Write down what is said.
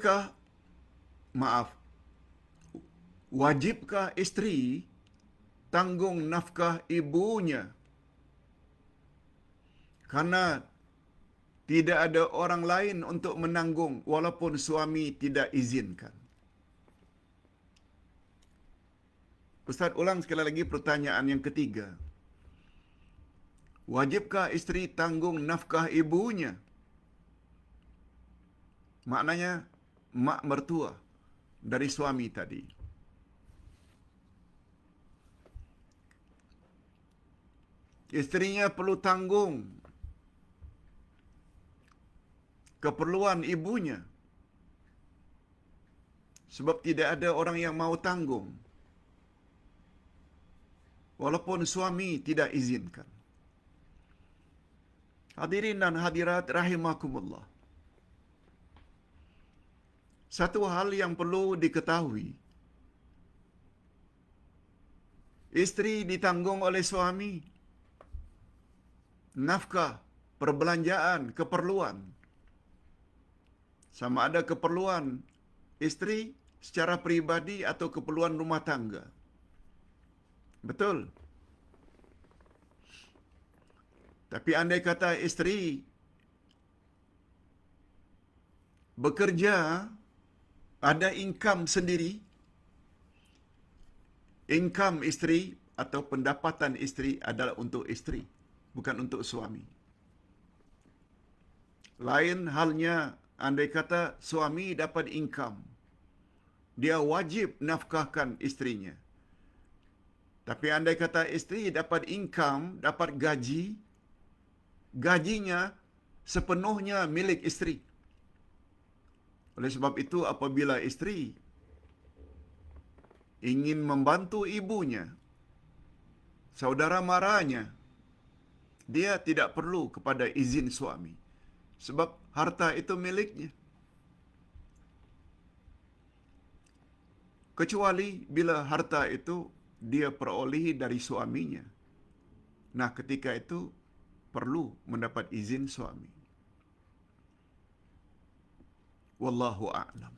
Kah maaf wajibkah isteri tanggung nafkah ibunya karena tidak ada orang lain untuk menanggung walaupun suami tidak izinkan. Ustaz ulang sekali lagi pertanyaan yang ketiga. Wajibkah isteri tanggung nafkah ibunya? Maknanya mak mertua dari suami tadi. Isterinya perlu tanggung keperluan ibunya. Sebab tidak ada orang yang mau tanggung. Walaupun suami tidak izinkan. Hadirin dan hadirat rahimakumullah. Satu hal yang perlu diketahui. Isteri ditanggung oleh suami. Nafkah, perbelanjaan, keperluan. Sama ada keperluan isteri secara peribadi atau keperluan rumah tangga. Betul. Tapi andai kata isteri bekerja ada income sendiri, income isteri atau pendapatan isteri adalah untuk isteri, bukan untuk suami. Lain halnya andai kata suami dapat income, dia wajib nafkahkan istrinya. Tapi andai kata isteri dapat income, dapat gaji, gajinya sepenuhnya milik isteri. Oleh sebab itu apabila isteri ingin membantu ibunya, saudara marahnya, dia tidak perlu kepada izin suami. Sebab harta itu miliknya. Kecuali bila harta itu dia perolehi dari suaminya. Nah, ketika itu perlu mendapat izin suami. والله أعلم.